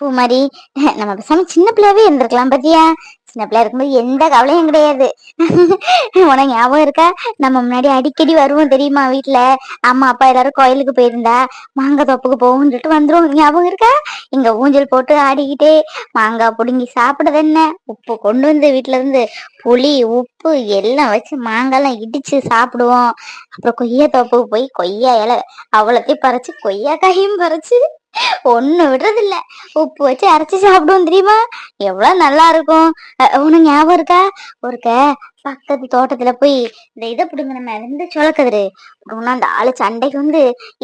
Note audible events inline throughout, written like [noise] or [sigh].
பூமாரி நம்ம பேசாம சின்ன பிள்ளையாவே இருந்திருக்கலாம் பத்தியா? சின்ன பிள்ளையா இருக்கும்போது எந்த கவலையும் கிடையாது. உனக்கு ஞாபகம் இருக்கா? நம்ம முன்னாடி அடிக்கடி வருவோம் தெரியுமா வீட்டுல அம்மா அப்பா எல்லாரும் கோயிலுக்கு போயிருந்தா மாங்காய் தோப்புக்கு போகும்னு சொல்லிட்டு வந்துரும் ஞாபகம் இருக்கா? இங்க ஊஞ்சல் போட்டு ஆடிக்கிட்டே மாங்காய் பிடுங்கி சாப்பிடுறது என்ன? உப்பு கொண்டு வந்து வீட்டுல இருந்து புளி உப்பு எல்லாம் வச்சு மாங்காய்லாம் இடிச்சு சாப்பிடுவோம். அப்புறம் கொய்யா தோப்புக்கு போய் கொய்யா இலை அவ்வளோத்தையும் பறிச்சு கொய்யாக்காயும் பறிச்சு ஒண்ணு விடுறது இல்ல உப்பு வச்சு அரைச்சு சாப்பிடுவோம் தெரியுமா? எவ்வளவு நல்லா இருக்கும். உனக்கு ஞாபகம் இருக்கா? ஒருக்க பக்கத்து தோட்டத்துல போய் இந்த இதை பிடுங்க நம்ம வந்து சொலக்கதிரு. அப்புறம் அந்த ஆளு சண்டைக்கு வந்து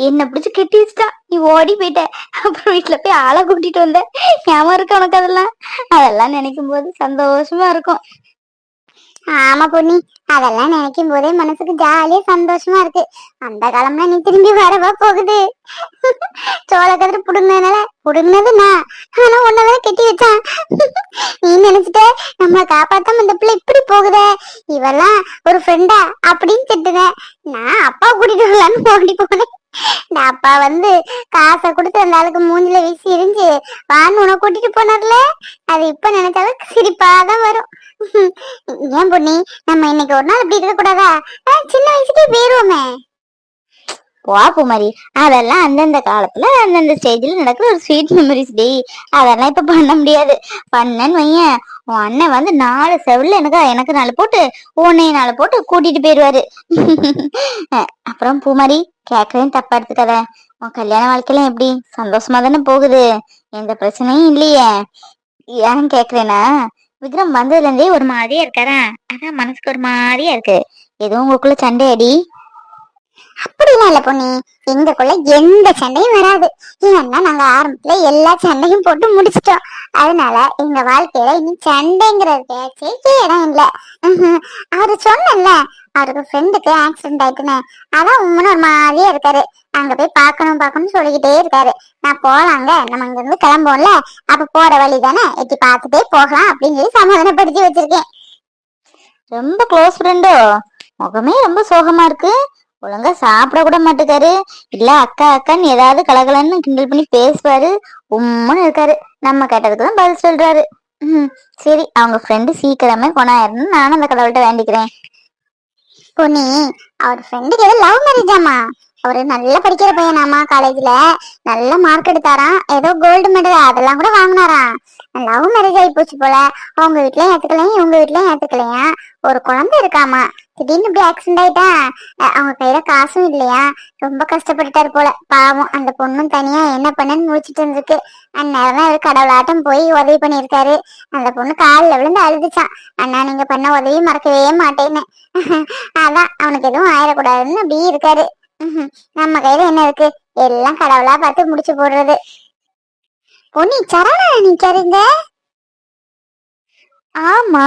என்ன பிடிச்சு கெட்டி வச்சுட்டா. நீ ஓடி போயிட்ட. அப்புறம் வீட்டுல போய் ஆளை கூட்டிட்டு வந்த. ஞாபகம் இருக்கா உனக்கு அதெல்லாம்? அதெல்லாம் நினைக்கும் போது சந்தோஷமா இருக்கும். ஆமா பொன்னி அதெல்லாம் நினைக்கும் போதே மனசுக்கு ஜாலியா சந்தோஷமா இருக்கு. அந்த காலம்லாம் நீ திரும்பி வரவா போகுது? சோழ சோளக்கதிர புடுங்கினால புடுங்கினது நான் ஆனா உன்னதான் கெட்டி வச்சான். நீ நினைச்சிட்ட நம்மளை காப்பாத்தாம இந்த பிள்ளை இப்படி போகுதே? இவெல்லாம் ஒரு ஃப்ரெண்டா அப்படின்னு திட்டுனேன் நான் அப்பா கூட்டிட்டு வரலான்னு ஓடி போனேன். அப்பா வந்து காசை கொடுத்து அந்த ஆளுக்கு மூஞ்சில வீசி எரிஞ்சு வான்னு உன கூட்டிட்டு போனார்ல? அது இப்ப நினைச்சாலும் சிரிப்பாதான் வரும். [laughs] ஏன் பொண்ணி நம்ம இன்னைக்கு ஒரு நாள் இப்படி இருக்க கூடாதா சின்ன வயசுக்கே போயிருவோமே. வா பூமாரி. அதெல்லாம் அந்தந்த காலத்துல அந்தந்த ஸ்டேஜ்ல நடக்கிற ஒரு ஸ்வீட் மெமரிஸ் டி அதெல்லாம் இப்ப பண்ண முடியாது. பண்ணேன்னு வையேன். உன் அண்ணன் வந்து நாலு செவில்ல எனக்கு எனக்கு நாலு போட்டு உன்னை நாலு போட்டு கூட்டிட்டு போயிருவாரு. [laughs] அப்புறம் பூமாரி கேட்கறேன் தப்பா எடுத்துக்காத. உன் கல்யாண வாழ்க்கையில எப்படி? சந்தோஷமா தானே போகுது. எந்த பிரச்சனையும் இல்லையே. ஏன் கேக்குறேன்னா விக்ரம் வந்ததுல இருந்தே ஒரு மாதிரியா இருக்காரா? அதான் மனசுக்கு ஒரு மாதிரியா இருக்கு. எதுவும் உங்களுக்குள்ள சண்டை அடி அப்படிலாம் இல்ல பொண்ணி எங்களுக்குள்ள எந்த சண்டையும் வராது. ஏன்னா நாங்க ஆரம்பத்துல எல்லா சண்டையும் போட்டு முடிச்சிட்டோம். அதனால எங்க வாழ்க்கையில இனி சண்டைங்கிற பேச்சே இடம் இல்ல. அவரு சொன்னல அவருக்கு ஃப்ரெண்டுக்கு ஆக்சிடென்ட் ஆயிட்டுன்னு. அதான் உண்மைன்னு ஒரு மாதிரியே இருக்காரு. அங்க போய் பாக்கணும் பாக்கணும்னு சொல்லிக்கிட்டே இருக்காரு. நான் போலாங்க. நம்ம அங்க இருந்து கிளம்புவோம்ல. அப்ப போற வழி தானே? எட்டி பார்த்துட்டே போகலாம் அப்படின்னு சொல்லி சமாதானப்படுத்தி வச்சிருக்கேன். ரொம்ப க்ளோஸ் ஃப்ரெண்டோ முகமே ரொம்ப சோகமா இருக்கு. ஒழுங்கா சாப்பிட கூட மாட்டேக்காரு. இல்ல அக்கா அக்கான்னு ஏதாவது கலகலன்னு கிண்டல் பண்ணி பேசுவாரு. உம்முன்னு இருக்காரு. நம்ம கேட்டதுக்கு தான் பதில் சொல்றாரு. ம் சரி அவங்க ஃப்ரெண்டு சீக்கிரமே கொண்டாயிரணும் நானும் அந்த கடவுள்கிட்ட வேண்டிக்கிறேன். பொன்னி அவர் ஃப்ரெண்டுக்கு ஏதோ லவ் மேரேஜாமா அவரு நல்லா படிக்கிற பையனாமா காலேஜ்ல நல்ல மார்க் எடுத்தாராம். ஏதோ கோல்டு மெடல் அதெல்லாம் கூட வாங்கினாராம். லவ் மேரேஜ் ஆகி போச்சு போல. அவங்க வீட்லயும் ஏத்துக்கலையும் இவங்க வீட்லயும் ஏத்துக்கலையா. ஒரு குழந்தை இருக்காமா? திடீர்னு இப்படி ஆக்சிடென்ட் ஆயிட்டா அவங்க கையில காசும் இல்லையா? ரொம்ப கஷ்டப்பட்டுட்டாரு போல. பாவம் அந்த பொண்ணும் தனியா என்ன பண்ணன்னு முடிச்சிட்டு இருந்திருக்கு அந்நேரம் தான் கடவுளாட்டம் போய் உதவி பண்ணியிருக்காரு. அந்த பொண்ணு காலில் விழுந்து அழுதுச்சான் அண்ணா நீங்க பண்ண உதவி மறக்கவே மாட்டேன்னு. [laughs] அதான் அவனுக்கு எதுவும் ஆயிடக்கூடாதுன்னு அப்படியே இருக்காரு. நம்ம கையில என்ன இருக்கு? எல்லாம் கடவுளா பார்த்து முடிச்சு போடுறது. பொன்னி சரணா நிக்காருங்க ஆமா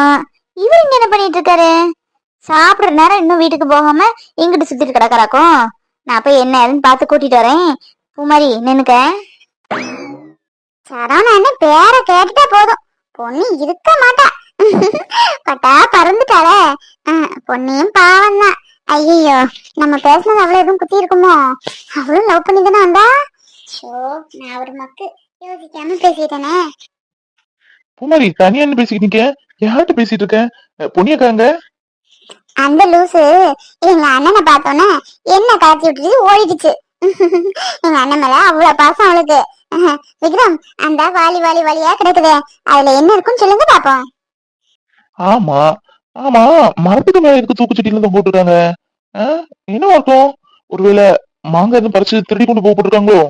இவர் இங்க என்ன பண்ணிட்டு இருக்காரு? சாப்பிடுற நேரம் இன்னும் வீட்டுக்கு போகாம இங்கிட்டு சுத்திட்டு கிடக்குறாக்கும் நான் போய் என்ன ஏதுன்னு பார்த்து கூட்டிட்டு வரேன். பூமாரி நின்னுக்க. சரணான்னு பேரை கேட்டுட்டா போதும். பொண்ணு இருக்க மாட்டா. பட்டா பறந்துட்டாளே. அஹ், பொன்னியும் பாவம் தான் ஐயோ நம்ம பேசுனது அவ்வளவு எதுவும் குத்தி இருக்குமோ? அவளும் லவ் பண்ணி தானே வந்தா? ஷோ நான் ஒரு மக்கு. யோசிக்காம பேசிட்டேனே. பூமாரி தனியா என்ன பேசிக்கிட்டீங்க யார்கிட்ட பேசிட்டு இருக்கேன் அஹ் பொன்னியக்காங்க அந்த லூசு எங்க அண்ணனை பார்த்தோன்னே என்ன காய்ச்சி விட்டுட்டு ஓடிடுச்சு. எங்க அண்ணன் மேல அவ்வளவு பாசம் அவளுக்கு. விக்ரம் அந்த வாலி வாலி வாலியா கிடக்குதே. அதுல என்ன இருக்குன்னு சொல்லுங்க பாப்போம். ஆமா ஆமா மரத்துக்கு மேல எதுக்கு தூக்குச்சட்டியில இருந்து போட்டுருக்காங்க? என்ன அர்த்தம்? ஒருவேளை மாங்காய் எதுவும் பறிச்சு திருடி கொண்டு போக போட்டிருக்காங்களோ?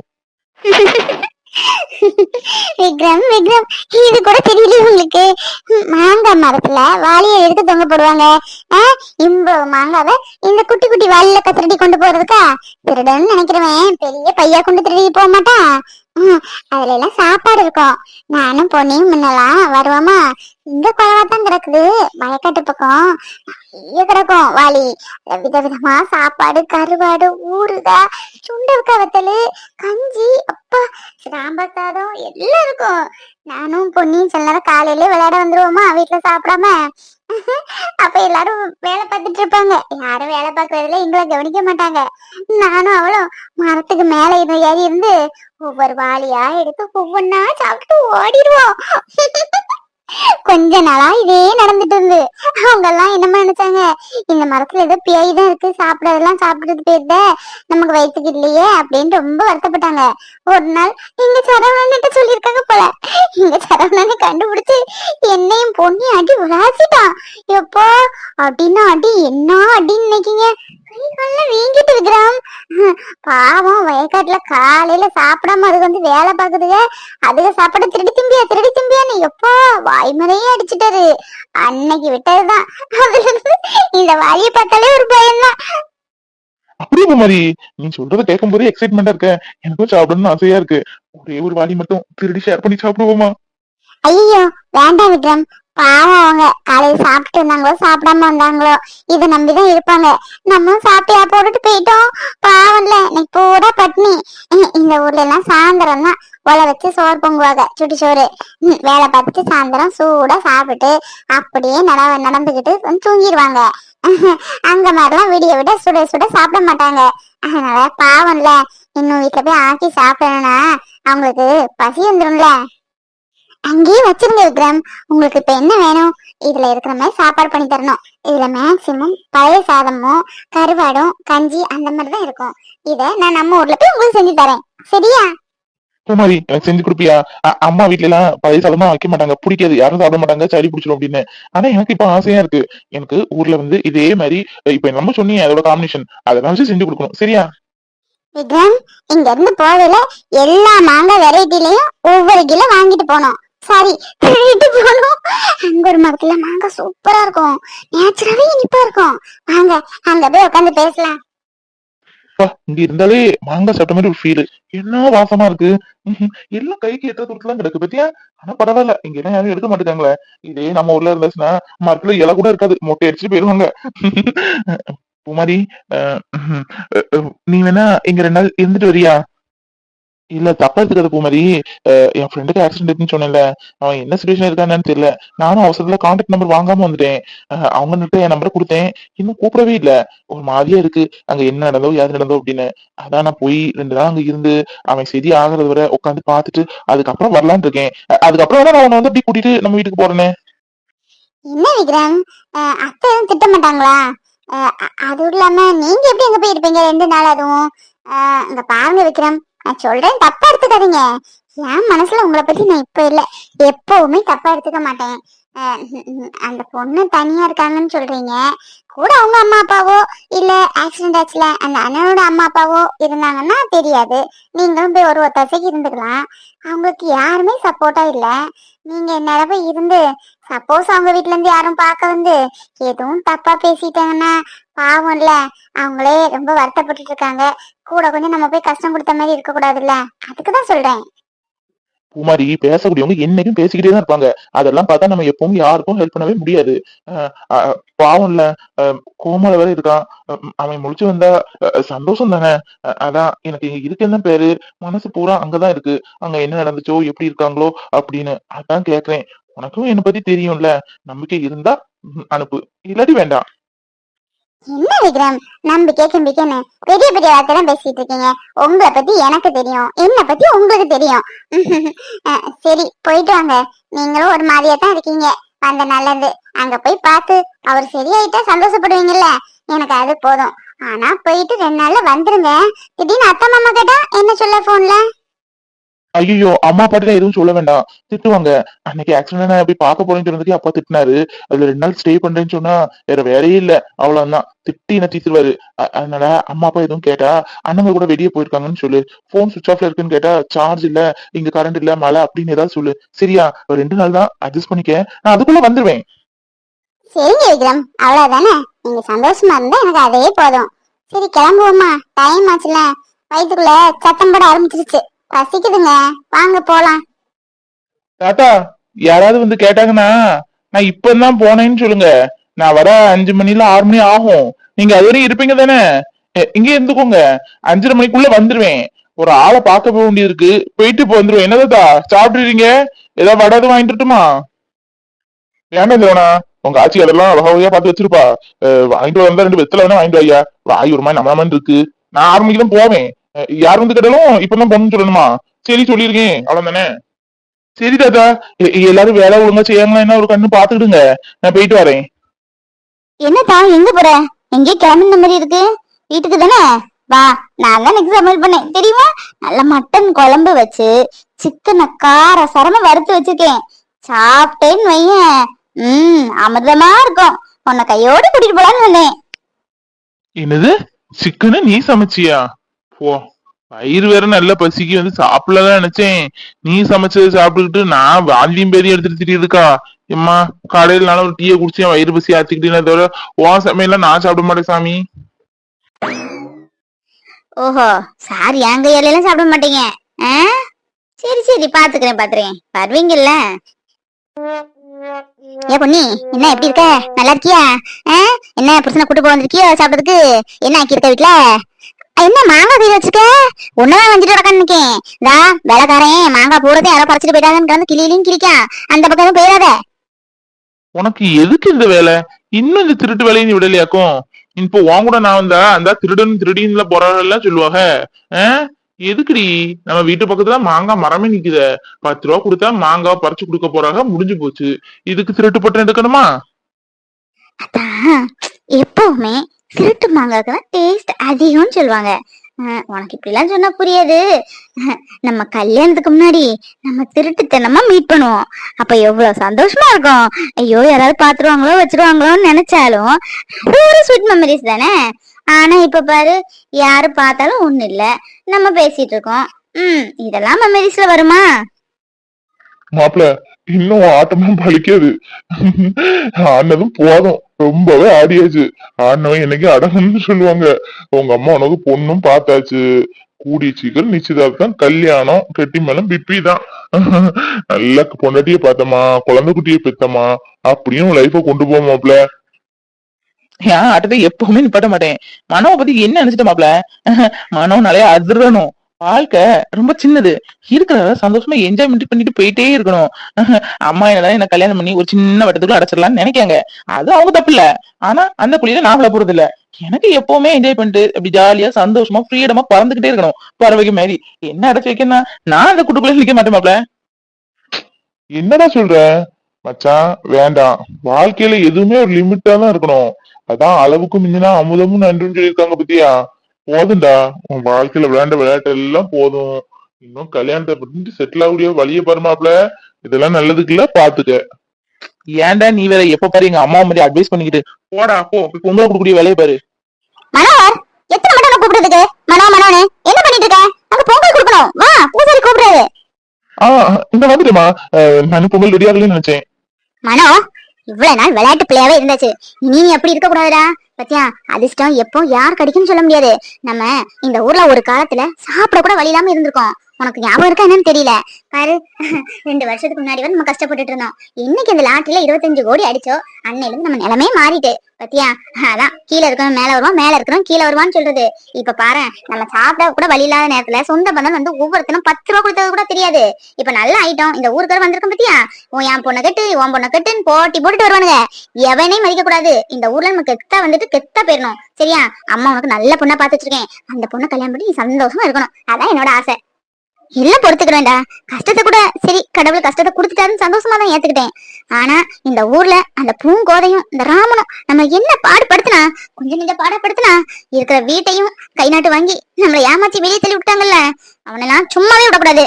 விக்ரம் விக்ரம் இது கூட தெரியல உங்களுக்கு. மாங்காய் மரத்துல வாளியை எடுத்து தொங்க போடுவாங்க. இம்ப இவ்வளவு மாங்காவை இந்த குட்டி குட்டி வாளியில திருடி கொண்டு போறதுக்கா? திருடன்னு நினைக்கிறவன் பெரிய பையா கொண்டு திருடி போக மாட்டான். அதுல எல்லாம் சாப்பாடு இருக்கும் நானும் பொண்ணையும் முன்னெல்லாம் வருவோமா? இங்க குழவாத்தான் கிடக்குது. வயக்காட்டு பக்கம் நிறைய கிடக்கும் வாளி விதவிதமா சாப்பாடு கருவாடு ஊறுகாய் சுண்டக்காய் வத்தலு கஞ்சி அப்பா சாம்பார் சாதம் எல்லாம் இருக்கும். நானும் பொண்ணியும் சில நேரம் காலையில விளையாட வந்துருவோமா? வீட்டுல சாப்பிடாம? [laughs] அப்ப எல்லாரும் வேலை பார்த்துட்டு இருப்பாங்க. யாரும் வேலை பார்க்கறதுல எங்களை கவனிக்க மாட்டாங்க. நானும் அவளும் மரத்துக்கு மேல இருந்து ஏறி இருந்து ஒவ்வொரு வாளியா எடுத்து ஒவ்வொன்னா சாப்பிட்டு ஓடிடுவோம். கொஞ்ச நாளா இதே நடந்துட்டு இருந்து அவங்க எல்லாம் என்னமா நினைச்சாங்க? இந்த மரத்துல ஏதோ பேய் தான் இருக்கு. சாப்பிடறதெல்லாம் சாப்பிட்டுட்டு போயிருந்த நமக்கு வயிற்றுக்கு இல்லையே அப்படின்னு ரொம்ப வருத்தப்பட்டாங்க. ஒரு நாள் எங்க சரவணன்ட்ட சொல்லியிருக்காங்க போல. எங்க சரவணனை கண்டுபிடிச்சு என்னையும் பொண்ணி அடி விளாசிட்டான் எப்போ அப்படின்னா அடி என்ன அடின்னு நினைக்கீங்க? வீங்கிட்டு இருக்கிறான். பாவம் வயக்காட்டுல காலையில சாப்பிடாம அது வந்து வேலை பாக்குதுங்க அதுக சாப்பாடு திருடி திம்பியா திருடி திம்பியான்னு எப்பா வாய்மறையே அடிச்சிட்டாரு. அன்னைக்கு விட்டதுதான். அதுல இந்த வாயை பார்த்தாலே ஒரு பயம்தான். அப்படியே மாதிரி நீ சொல்றத கேட்கும் போதே எக்ஸைட்மெண்டா இருக்க. எனக்கும் சாப்பிடணும்னு ஆசையா இருக்கு. ஒரே ஒரு வாளி மட்டும் திருடி ஷேர் பண்ணி சாப்பிடுவோமா? ஐயோ வேண்டாம் விக்ரம். பாவம் அவங்க. காலையில சாப்பிட்டு இருந்தாங்களோ சாப்பிடாம வந்தாங்களோ இதை நம்பிதான் இருப்பாங்க. நம்ம சாப்பிட்டியா போட்டுட்டு போயிட்டோம். பாவம்ல இன்னைக்கு பூரா பட்னி. இந்த ஊர்ல எல்லாம் சாயந்தரம் தான். ஒலை வச்சு சோறு பொங்குவாங்க. சுட்டி சோறு. வேலை பார்த்துட்டு சாயந்தரம் சூடா சாப்பிட்டு அப்படியே நட நடந்துகிட்டு தூங்கிடுவாங்க. [laughs] அங்க மாதிரிலாம் விடிய விட சுட சுட சாப்பிட மாட்டாங்க. அதனால பாவம்ல இன்னும் வீட்டுல போய் ஆக்கி சாப்பிடணும்னா அவங்களுக்கு பசி வந்துரும்ல. அங்கேயே வச்சிருங்க விக்ரம். உங்களுக்கு இப்ப என்ன வேணும்? இதுல இருக்கிற மாதிரி சாப்பாடு பண்ணி தரணும். இதுல மேக்சிமம் பழைய சாதமும் கருவாடும் கஞ்சி அந்த மாதிரி தான் இருக்கும். இத நான் நம்ம ஊர்ல போய் உங்களுக்கு செஞ்சு தரேன். சரியா? குமாரி எனக்கு செஞ்சு கொடுப்பியா? அம்மா வீட்ல எல்லாம் பழைய சாதமா வைக்க மாட்டாங்க. பிடிக்காது. யாரும் சாப்பிட மாட்டாங்க. சளி பிடிச்சிரும் அப்படின்னு. ஆனா எனக்கு இப்ப ஆசையா இருக்கு. எனக்கு ஊர்ல வந்து இதே மாதிரி இப்ப நம்ம சொன்னீங்க அதோட காம்பினேஷன் அதெல்லாம் வச்சு செஞ்சு கொடுக்கணும். சரியா? விக்ரம் இங்க இருந்து போகல எல்லா மாங்காய் வெரைட்டிலையும் ஒவ்வொரு கிலோ வாங்கிட்டு போனோம் சாரி திருடிட்டு போனோம் அங்க ஒரு மரத்துல மாங்காய் சூப்பரா இருக்கும். நேச்சுரலாவே இனிப்பா இருக்கும். வாங்க அங்க போய் உட்காந்து பேசலாம். இங்க இருந்தாலே மாங்காய் சாப்பிட்ட மாதிரி ஒரு ஃபீல் என்ன வாசமா இருக்கு? எல்லாம் கைக்கு எட்ட தூரத்துலாம் கிடக்கு பத்தியா? ஆனா பரவாயில்ல இங்க எல்லாம் யாரும் எடுக்க மாட்டேங்காங்களே இதே நம்ம ஊர்ல இருந்துச்சுன்னா மரத்துல இலை கூட இருக்காது. மொட்டை அடிச்சு போயிருவாங்க. பூமாரி அஹ், நீ வேணா இங்க ரெண்டு நாள் இருந்துட்டு வரியா? இல்ல தப்பா எடுத்துக்காத பூமாரி. அஹ், என் ஃப்ரெண்டுக்கு இருக்குன்னு சொன்னேன்ல. அவன் என்ன சுச்சுவேஷன் இருக்கான்னு தெரியல. நானும் அவசரத்துல கான்டாக்ட் நம்பர் வாங்காம வந்துட்டேன். அவங்ககிட்ட என் நம்பரை கொடுத்தேன். இன்னும் கூப்பிடவே இல்ல. ஒரு மாதிரியா இருக்கு. அங்க என்ன நடந்தோ யாரு நடந்தோ அப்படின்னு. அதான் நான் போய் ரெண்டு நாள் அங்க இருந்து அவன் சரி ஆகுறது வரை உட்காந்து பாத்துட்டு அதுக்கப்புறம் வரலான் இருக்கேன். அதுக்கப்புறம் வேணா நான் அவனை வந்து அப்படி கூட்டிட்டு நம்ம வீட்டுக்கு போறேனே. என்ன விக்ரம்? அத்தை எதுவும் திட்ட மாட்டாங்களா? அதுவும் இல்லாம நீங்க எப்படி அங்க போயிருப்பீங்க ரெண்டு நாள் அதுவும். இங்க பாருங்க விக்ரம். நான் சொல்றேன் தப்பா எடுத்துக்காதீங்க. என் மனசுல உங்களை பத்தி நான் இப்ப இல்ல. எப்பவுமே தப்பா எடுத்துக்க மாட்டேன். அந்த பொண்ணு தனியா இருக்காங்கன்னு சொல்றீங்க. கூட அவங்க அம்மா அப்பாவோ இல்ல ஆக்சிடென்ட் ஆச்சுல அந்த அண்ணனோட அம்மா அப்பாவோ இருந்தாங்கன்னா தெரியாது. நீங்களும் போய் ஒரு ஒத்தாசைக்கு இருந்துக்கலாம். அவங்களுக்கு யாருமே சப்போர்ட்டா இல்ல. நீங்க இந்நேரம் இருந்து சப்போஸ் அவங்க வீட்ல இருந்து யாரும் பார்க்க வந்து எதுவும் தப்பா பேசிட்டாங்கன்னா பாவம்ல. அவங்களே ரொம்ப வருத்தப்பட்டு இருக்காங்க கூட கொஞ்சம் நம்ம போய் கஷ்டம் கொடுத்த மாதிரி இருக்க கூடாதுல்ல அதுக்குதான் சொல்றேன். குமாரி பேசக்கூடியவங்க என்னைக்கும் பேசிக்கிட்டே தான் இருப்பாங்க. அதெல்லாம் பார்த்தா நம்ம எப்பவும் யாருக்கும் ஹெல்ப் பண்ணவே முடியாது. அஹ் பாவம் இல்ல கோமல வேற இருக்கான். அவன் முழிச்சு வந்தா அஹ் சந்தோஷம் தானே? அதான் எனக்கு இங்க இருக்குன்னு பேரு? மனசு பூரா அங்கதான் இருக்கு. அங்க என்ன நடந்துச்சோ எப்படி இருக்காங்களோ அப்படின்னு அதான் கேக்குறேன். உனக்கும் என்னை பத்தி தெரியும்ல. நம்பிக்கை இருந்தா அனுப்பு. இல்லாட்டி வேண்டாம். என்ன விக்ரம்? நம்பிக்கை கிம்பிக்கைன்னு பெரிய பெரிய வார்த்தை பேசிட்டு இருக்கீங்க. உங்களை பத்தி எனக்கு தெரியும். என்ன பத்தி உங்களுக்கு தெரியும். [laughs] அஹ் சரி போயிட்டு வாங்க. நீங்களும் ஒரு மாதிரியா தான் இருக்கீங்க. வந்த நல்லது. அங்க போய் பார்த்து அவர் சரியாயிட்டா சந்தோஷப்படுவீங்கல்ல? எனக்கு அது போதும். ஆனா போயிட்டு ரெண்டு நாள்ல வந்துருங்க. திடீர்னு அத்தை மாமா கேட்டா என்ன சொல்ல போன்ல ஐயோ அம்மா அப்பாட்ட எதுவும் சொல்ல வேண்டாம். திட்டுவாங்க. அன்னைக்கு ஆக்சிடென்ட் நான் எப்படி பார்க்க போறேன்னு சொன்னதுக்கு அப்பா திட்டினாரு. அதுல ரெண்டு நாள் ஸ்டே பண்றேன்னு சொன்னா வேற வேறையே இல்ல. அவ்வளவுதான். திட்டி என்ன தீத்துருவாரு அதனால அம்மா அப்பா எதுவும் கேட்டா அண்ணங்க கூட வெளியே போயிருக்காங்கன்னு சொல்லு. போன் சுவிச் ஆஃப்ல இருக்குன்னு கேட்டா சார்ஜ் இல்ல இங்க கரண்ட் இல்ல மழை அப்படின்னு ஏதாவது சொல்லு. சரியா ஒரு ரெண்டு நாள் தான் அட்ஜஸ்ட் பண்ணிக்க நான் அதுக்குள்ள வந்துருவேன். சரிங்க விக்ரம். அவ்வளவுதானே? நீங்க சந்தோஷமா இருந்தா எனக்கு அதே போதும். சரி கிளம்புவோமா டைம் ஆச்சுல வயிற்றுக்குள்ள சத்தம் போட ஆரம்பிச்சிருச்சு. பசிக்குதுங்க வாங்க போலாம். தாத்தா யாராவது வந்து கேட்டாங்கன்னா நான் இப்பதான் போனேன்னு சொல்லுங்க. நான் வர அஞ்சு மணில ஆறு மணி ஆகும். நீங்க அது வரையும் இருப்பீங்க தானே? எ- இங்கே இருந்துக்கோங்க. அஞ்சரை மணிக்குள்ள வந்துருவேன். ஒரு ஆளை பார்க்க போக வேண்டியிருக்கு. போயிட்டு இப்போ வந்துருவேன் என்னதாத்தா சாப்பிட்டுறீங்க? ஏதாவது வடாது வாங்கிட்டுமா ஏன்டா வேண்டாம் தேவனா உங்க ஆச்சி அதெல்லாம் வகையா பார்த்து வச்சிருப்பா. வாங்கிட்டு வந்தா ரெண்டு வெத்தலை வேணா வாங்கிட்டு வாய்யா? வாய் ஒரு மாதிரி நம்ம இருக்கு. நான் ஆறு மணிக்கு தான் போவேன். யார் வந்து கேட்டாலும் இப்பதான் போகணும்னு சொல்லணுமா? சரி சொல்லியிருக்கேன். அவ்வளவுதானே? சரி தாத்தா. எல்லாரும் வேலை ஒழுங்கா செய்யாங்களா என்ன? ஒரு கண்ணு பாத்துக்கிடுங்க நான் போயிட்டு வரேன். என்னப்பா எங்க போற? எங்கேயோ கிளம்புன மாதிரி இருக்கு. வீட்டுக்கு தானே? வா நான் தான் எனக்கு சமையல் பண்ணேன். தெரியுமா? நல்ல மட்டன் குழம்பு வச்சு சிக்கனை கார சரமா வறுத்து வச்சிருக்கேன். சாப்பிட்டேன்னு வையேன். ம் அமிர்தமா இருக்கும். உன்னை கையோட கூட்டிட்டு போலான்னு வந்தேன். என்னது? சிக்கனு நீ சமைச்சியா? போ. வயிறு வேற நல்ல பசிக்கு வந்து சாப்பிடலாம் நினைச்சேன். நீ சமைச்சதை சாப்பிட்டுக்கிட்டு நான் வாந்தியும் பேரையும் எடுத்துட்டு திரியுதுக்கா எம்மா கடையில நானும் ஒரு டீயை குடிச்சு என் வயிறு பசி ஆச்சுக்கிட்டே தவிர உன் சமையல்லாம் நான் சாப்பிட மாட்டேன் சாமி. ஓஹோ சார் என் கையால சாப்பிட மாட்டீங்க? சரி சரி பாத்துக்கிறேன் பாத்துறேன். வருவீங்கல்ல? ஏ பொண்ணி என்ன எப்படி இருக்க? நல்லா இருக்கியா? என்ன புருஷனை கூட்டு போக வந்திருக்கியோ சாப்பிடறதுக்கு? என்ன ஆக்கி இருக்க வீட்டுல என்ன மாங்காய் கறி வச்சிருக்க? ஒன்னதான் வந்துட்டு உடக்கான்னு நிக்கேன் தா வேலைக்காரன் மாங்காய் போறதே யாரோ பறிச்சுட்டு போயிட்டாங்கன்னு வந்து கிளியிலையும் கிளிக்கான் அந்த பக்கம் போயிடாத. உனக்கு எதுக்கு இந்த வேலை? இன்னும் இந்த திருட்டு வேலையை நீ விடலையாக்கும்? இப்போ உன் கூட நான் வந்தா அந்த திருடன் திருடின்ல போறாங்கலாம் சொல்லுவாங்க? எதுக்குடி? நம்ம வீட்டு பக்கத்துல மாங்காய் மரமே நிக்குதே. பத்து ரூபா கொடுத்தா மாங்காய் பறிச்சு கொடுக்க போறாங்க முடிஞ்சு போச்சு. இதுக்கு திருட்டு பட்டம் எடுக்கணுமா? எப்பவுமே திருட்டு மாங்காய்க்கு தான் டேஸ்ட் அதிகம்னு சொல்லுவாங்க. அஹ், உனக்கு இப்படிலாம் சொன்னா புரியாது. நம்ம கல்யாணத்துக்கு முன்னாடி நம்ம திருட்டுத்தனமா மீட் பண்ணுவோம். அப்ப எவ்வளவு சந்தோஷமா இருக்கும். ஐயோ யாராவது பாத்துருவாங்களோ வச்சிருவாங்களோன்னு நினைச்சாலும் அது ஒரு ஸ்வீட் மெமரிஸ் தானே. ஆனா இப்ப பாரு யாரு பார்த்தாலும் ஒண்ணு இல்ல. நம்ம பேசிட்டு இருக்கோம். ம் இதெல்லாம் மெமரிஸ்ல வருமா? மாப்பிள இன்னும் ஆட்டமும் பழிக்காது. ஆனதும் போதும். ரொம்பவே ஆடியாச்சு. ஆடினவன் என்னைக்கு அடகுன்னு சொல்லுவாங்க. உங்க அம்மா உனக்கு பொண்ணும் பார்த்தாச்சு. கூடிய சீக்கிரம் நிச்சயதார்த்தம் கல்யாணம் கெட்டி மேலும் பிப்பி தான். நல்ல பொண்டாட்டிய பார்த்தமா குழந்தை குட்டிய பெத்தமா அப்படியும் லைஃப கொண்டு போமாப்ல ஏன் ஆட்டத்தை எப்பவுமே நிப்பாட்ட மாட்டேன். மனோவை பத்தி என்ன நினைச்சிட்ட மாப்ள மனோனாலே அதிரணும் வாழ்க்கை ரொம்ப சின்னது. இருக்கிறத சந்தோஷமா என்ஜாய்மெண்ட் பண்ணிட்டு போயிட்டே இருக்கணும். [laughs] அம்மா என்னதான் என்ன கல்யாணம் பண்ணி ஒரு சின்ன வட்டத்துக்குள்ள அடைச்சிடலாம்னு நினைக்காங்க. அது அவங்க தப்பு இல்ல ஆனா அந்த குழியில நான் போறது இல்ல எனக்கு எப்பவுமே என்ஜாய் பண்ணிட்டு அப்படி ஜாலியா சந்தோஷமா ஃப்ரீடமா பறந்துகிட்டே இருக்கணும். பறவைக்கு மாதிரி என்ன அடைச்சு வைக்கணும் நான் அந்த குட்டுக்குள்ள நிக்க மாட்டேன் என்னடா சொல்ற? மச்சான் வேண்டாம். வாழ்க்கையில எதுவுமே ஒரு லிமிட்டா தான் இருக்கணும். அதான் அளவுக்கு மிஞ்சினா அமுதமும் நன்றுன்னு சொல்லியிருக்காங்க பத்தியா? போதும்டா. உன் வாழ்க்கையில விளையாண்ட விளையாட்டு எல்லாம் போதும். இன்னும் கல்யாணத்தை பத்தி செட்டில் ஆகக்கூடிய வழிய பாருமாப்ல இதெல்லாம் நல்லதுக்குல்ல பாத்துக்க. ஏன்டா நீ வேற எப்ப பாரு எங்க அம்மா மாதிரி அட்வைஸ் பண்ணிக்கிட்டு போடா போ பொங்கலை கொடுக்கக்கூடிய வேலையை பாரு. மனோகர் எத்தனை மட்டும் கூப்பிடுறதுக்கு? மனோ மனோன்னு என்ன பண்ணிட்டு இருக்க? அங்க பொங்கல் கொடுக்கணும். வா பூசாரி கூப்பிடுறாரு. ஆஹ் இந்த வந்துட்டுமா நான் பொங்கல் ரெடி ஆகலன்னு நினைச்சேன். மனோ இவ்வளவு நாள் விளையாட்டு பிள்ளையாவே இருந்தாச்சு. நீ அப்படி இருக்க கூடாதுடா. பத்தியா? அதிர்ஷ்டம் எப்போ யார் கிடைக்கும்னு சொல்ல முடியாது. நம்ம இந்த ஊர்ல ஒரு காலத்துல சாப்பிட கூட வழி இல்லாம இருந்திருக்கோம். உனக்கு ஞாபகம் இருக்கா என்னன்னு தெரியல. பாரு ரெண்டு வருஷத்துக்கு முன்னாடி வந்து நம்ம கஷ்டப்பட்டுட்டு இருந்தோம். இன்னைக்கு இந்த லாட்டரியில இருபத்தஞ்சு கோடி அடிச்சோ அன்னையிலிருந்து நம்ம நிலமே மாறிட்டு. பத்தியா? அதான் கீழே இருக்கிறோம் மேல வருவான் மேல இருக்கிறோம் கீழே வருவான்னு சொல்றது. இப்ப பாரு நம்ம சாப்பிட கூட வழி இல்லாத நேரத்துல சொந்த பந்தம் வந்து ஒவ்வொருத்தனும் பத்து ரூபா கொடுத்தது கூட தெரியாது. இப்ப நல்ல ஐட்டம் இந்த ஊருக்கு வந்திருக்கோம் பத்தியா? உன் என் பொண்ணை கட்டு உன் பொண்ணை கட்டுன்னு போட்டி போட்டுட்டு வருவானுங்க. எவனையும் மதிக்க கூடாது. இந்த ஊர்ல நம்ம கெத்தா வந்துட்டு கெத்தா போயிடணும். சரியா? அம்மா உனக்கு நல்ல பொண்ணை பாத்து வச்சிருக்கேன். அந்த பொண்ணை கல்யாணம் பண்ணி நீ சந்தோஷமா இருக்கணும். அதான் என்னோட ஆசை. எல்லாம் பொறுத்துக்கிறேன்டா கஷ்டத்தை கூட சரி கடவுள் கஷ்டத்தை கொடுத்துட்டாருன்னு சந்தோஷமா தான் ஏத்துக்கிட்டேன். ஆனா இந்த ஊர்ல அந்த பூங்கோதையும் இந்த ராமனும் நம்ம என்ன பாடுபடுத்தினா கொஞ்சம் நெஞ்ச பாடப்படுத்தினா இருக்கிற வீட்டையும் கை நாட்டு வாங்கி நம்மளை ஏமாத்தி வெளியே தள்ளி விட்டாங்கல்ல அவனெல்லாம் சும்மாவே விடக்கூடாது.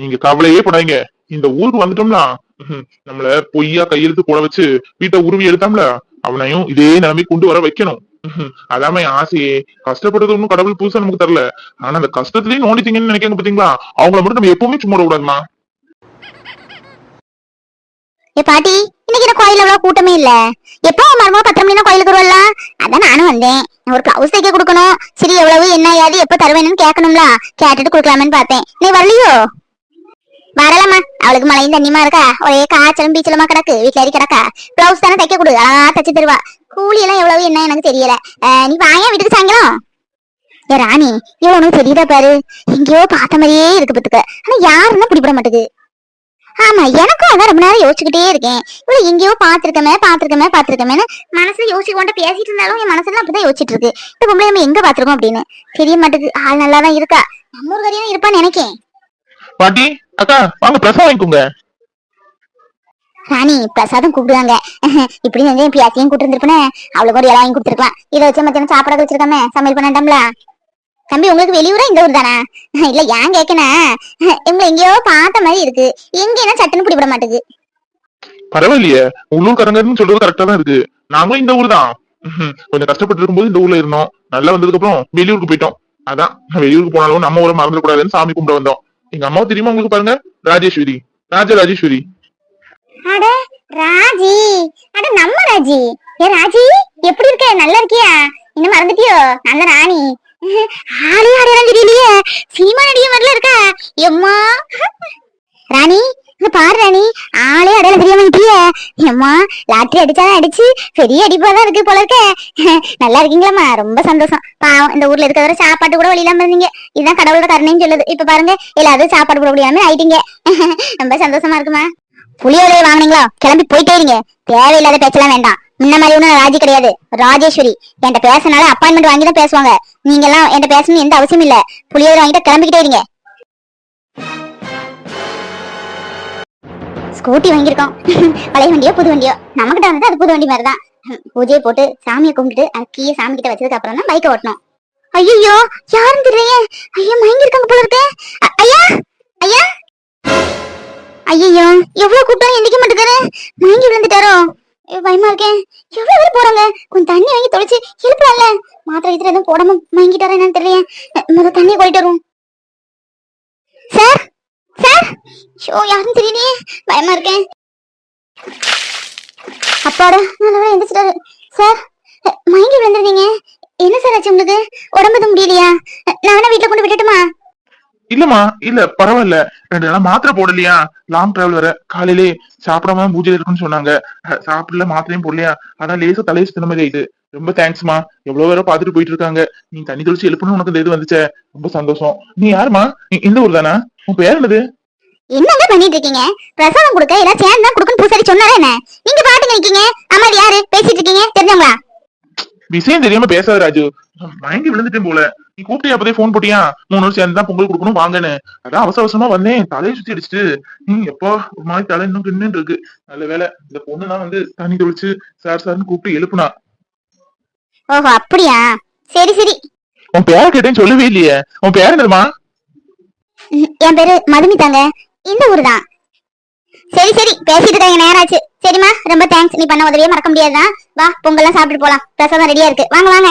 நீங்க கவலையே படாதீங்க. இந்த ஊருக்கு வந்துட்டோம்னா நம்மள பொய்யா கையெழுத்து போட வச்சு வீட்டை உருவி எடுத்தாம்ல அவனையும் இதே நிலைமை கொண்டு வர வைக்கணும். [laughs] அதாம என் ஆசையே. கஷ்டப்படுறது ஒண்ணும் கடவுள் புதுசா நமக்கு தரல. ஆனா அந்த கஷ்டத்துலயும் நோண்டிச்சிங்கன்னு நினைக்காங்க பாத்தீங்களா? அவங்கள மட்டும் நம்ம எப்பவுமே சும்மா விடாதுமா ஏ பாட்டி இன்னைக்கு என்ன கோயில்ல அவ்வளவு கூட்டமே இல்ல? எப்போ மரமா பத்து மணி கோயிலுக்கு வருவல்ல அதான் நானும் வந்தேன். ஒரு பிளவுஸ் தைக்க கொடுக்கணும். சரி எவ்வளவு என்ன ஏது எப்ப தருவேன்னு கேட்கணும்ல. கேட்டுட்டு கொடுக்கலாமேன்னு பார்த்தேன். நீ வரலையோ? வரலம்மா. அவளுக்கு மழையும் தண்ணியமா இருக்கா? ஒரே காய்ச்சலும் பீச்சலுமா கிடக்கு. வீட்டுல ஏறி கிடக்கா? பிளவுஸ் தானே தைக்க கொடு. அழகா தச்சு தருவா. கூலி எல்லாம் எவ்வளவு? என்ன எனக்கு தெரியல. அஹ், நீ வாங்க வீட்டுக்கு சாயங்காலம்? ஏ ராணி இவ்வளவு உனக்கு தெரியுதா பாரு? எங்கேயோ பார்த்த மாதிரியே இருக்கு பத்துக்க ஆனா யாருன்னா பிடிபட மாட்டேங்குது ஆமா எனக்கும் அதான் ரொம்ப நேரம் யோசிச்சுக்கிட்டே இருக்கேன். இவ்வளவு எங்கேயோ பாத்திருக்கமே பாத்திருக்கமே பாத்திருக்கமேன்னு மனசுல யோசிச்சு கொண்டு பேசிட்டு இருந்தாலும் என் மனசுல அப்படிதான் யோசிச்சுட்டு இருக்கு. இந்த பொம்பளை நம்ம எங்க பாத்திருக்கோம் அப்படின்னு. தெரிய மாட்டேங்குது ஆள் நல்லா தான் இருக்கா? நம்ம ஒரு கறியா இருப்பான்னு நினைக்கேன். பாட்டி அக்கா வாங்க பிரசாதம் வாங்கிக்கோங்க. ராணி பிரசாதம் கூப்பிடுவாங்க. [laughs] இப்படி வந்து என் பியாசியும் கூட்டு இருந்திருப்பேன் அவளுக்கு ஒரு இலை வாங்கி கொடுத்துருக்கலாம். இதை வச்சு மத்தியானம் சாப்பிட வச்சிருக்காம சமையல் பண்ணாண்டம்ல தம்பி உங்களுக்கு வெளியூரா இந்த ஊர் தானா? [laughs] இல்ல ஏன் கேக்கனா? [laughs] இவங்களை எங்கேயோ பார்த்த மாதிரி இருக்கு. எங்க என்ன சட்டுன்னு பிடிபட மாட்டேங்குது பரவாயில்லையே. உள்ளூர்காரங்கன்னு சொல்றது கரெக்டா தான் இருக்கு. நாங்களும் இந்த ஊர் தான். கொஞ்சம் கஷ்டப்பட்டு இருக்கும்போது இந்த ஊர்ல இருந்தோம். நல்லா வந்ததுக்கு அப்புறம் வெளியூருக்கு போயிட்டோம். அதான் வெளியூருக்கு போனாலும் நம்ம ஊரை மறந்துட கூடாதுன்னு சாமி கும்பிட வந்தோம். எங்க அம்மாவும் தெரியுமா உங்களுக்கு பாருங்க? ராஜேஸ்வரி. ராஜ ராஜேஸ்வரி. அட ராஜி. அட நம்ம ராஜி. ஏ ராஜி எப்படி இருக்க? நல்லா இருக்கியா? இன்னும் மறந்துட்டியோ? நல்ல ராணி. ஆளே அடையாளம் தெரியலையே. சினிமா நடிகை மாதிரில இருக்கா? எம்மா? ராணி இங்க பாரு ராணி ஆளே அடையாளம் தெரியாம இருக்கியே ஏம்மா லாட்டரி அடிச்சாதான் அடிச்சு பெரிய அடிப்பாதான் இருக்கு போல இருக்க. நல்லா இருக்கீங்களாம்மா ரொம்ப சந்தோஷம். பாவம் இந்த ஊர்ல இருக்கிற சாப்பாட்டு கூட வழி இருந்தீங்க. இதுதான் கடவுளோட கருணைன்னு சொல்லுது. இப்ப பாருங்க எல்லாரும் சாப்பாடு கூட முடியாம ஆயிட்டீங்க. ரொம்ப சந்தோஷமா இருக்குமா? புளியோலையை வாங்குனீங்களா? கிளம்பி போயிட்டே இருங்க. தேவையில்லாத பேச்செல்லாம் வேண்டாம். முன்ன மாதிரி ஒண்ணும் ராஜி கிடையாது. ராஜேஸ்வரி என்கிட்ட பேசினால அப்பாயின்மெண்ட் வாங்கி தான் பேசுவாங்க. நீங்கெல்லாம் என்கிட்ட பேசணும்னு எந்த அவசியம் இல்ல. புளியோதரை வாங்கிட்டு கிளம்பிக்கிட்டே இருங்க. ஸ்கூட்டி வாங்கியிருக்கோம். [laughs] பழைய வண்டியோ புது வண்டியோ. நம்மகிட்ட வந்து அது புது வண்டி மாதிரி தான். பூஜையை போட்டு சாமியை கும்பிட்டு அது கீழே சாமி கிட்ட வச்சதுக்கு அப்புறம் தான் பைக்கை ஓட்டணும் ஐயோ யாரும் தெரியல ஐயா மயங்கிருக்காங்க போல இருக்கு. ஐயா ஐயா. ஐயோ எவ்வளவு கூட்டம் எந்திக்க மாட்டேங்காரு மயங்கி விழுந்துட்டாரோ. பயமா இருக்கேன் எவ்வளவு பேர் போறாங்க? கொஞ்சம் தண்ணி வாங்கி தொலைச்சு எழுப்பலாம்ல மாத்திரை கீத்திரை எதுவும் போடாம மயங்கிட்டாரா என்னன்னு தெரியல முதல்ல தண்ணியை போயிட்டு வரும் சார் சார் ஷோ யாரும் தெரியலையே. பயமா இருக்கேன் அப்பாடா நல்ல எந்திரிச்சிட்டாரு. சார் மயங்கி விழுந்துருந்தீங்க. என்ன சார் ஆச்சு உங்களுக்கு? உடம்பு முடியலையா? அஹ், நான் வேணா வீட்டுல கொண்டு விட்டுட்டுமா இல்லம்மா இல்ல பரவாயில்ல. ரெண்டு நாளா மாத்திரை போடலையா? லாங் டிராவல் வர காலையிலே சாப்பிடாம பூஜை இருக்குன்னு சொன்னாங்க. சாப்பிடல மாத்திரையும் போடலையா? அதான் லேசா தலையை சுத்தின மாதிரி ஆயிட்டு. ரொம்ப தேங்க்ஸ்மா எவ்வளவு பேரோ பாத்துட்டு போயிட்டு இருக்காங்க. நீ தண்ணி தெளிச்சு எழுப்பணும் உனக்கு இந்த இது வந்துச்சே. ரொம்ப சந்தோஷம். நீ யாருமா நீ இந்த ஊர் தானா? உன் பேர் என்னது? என்னங்க பண்ணிட்டு இருக்கீங்க? பிரசாதம் கொடுக்க எல்லாம் சேர்ந்து தான் கொடுக்கணும் பூசாரி சொன்னாரா என்ன? நீங்க பாட்டுங்க நிக்கீங்க. அம்மா யாரு? பேசிட்டு இருக்கீங்க? தெரிஞ்சவங்களா? விஷயம் தெரியாம பேசாத ராஜு. மயங்கி விழுந்துட்டேன் போல. நீ கூப்பிட்டு அப்பதே போன் போட்டியா? மூணு வருஷம் சேர்ந்து தான் பொங்கல் கொடுக்கணும் வாங்கன்னு. அதான் அவசர அவசரமா வந்தேன். தலையை சுத்தி அடிச்சுட்டு நீ எப்போ ஒரு மாதிரி தலை இன்னும் கிண்ணு இருக்கு. நல்ல வேலை இந்த பொண்ணு தான் வந்து தண்ணி தெளிச்சு சார் சார்னு கூப்பிட்டு எழுப்புனா. ஓஹோ அப்படியா? சரி சரி. உன் பேரை கேட்டேன்னு சொல்லவே இல்லையே. உன் பேர் என்னதுமா என் பேரு மதுமிதாங்க. இந்த ஊரு தான் சரி சரி. பேசிட்டு இருக்காங்க நேரம் ஆச்சு. சரிம்மா ரொம்ப தேங்க்ஸ் நீ பண்ண உதவியே மறக்க முடியாதுதான். வா பொங்கல்லாம் சாப்பிட்டு போலாம். பிரசாதம் ரெடியா இருக்கு. வாங்க வாங்க.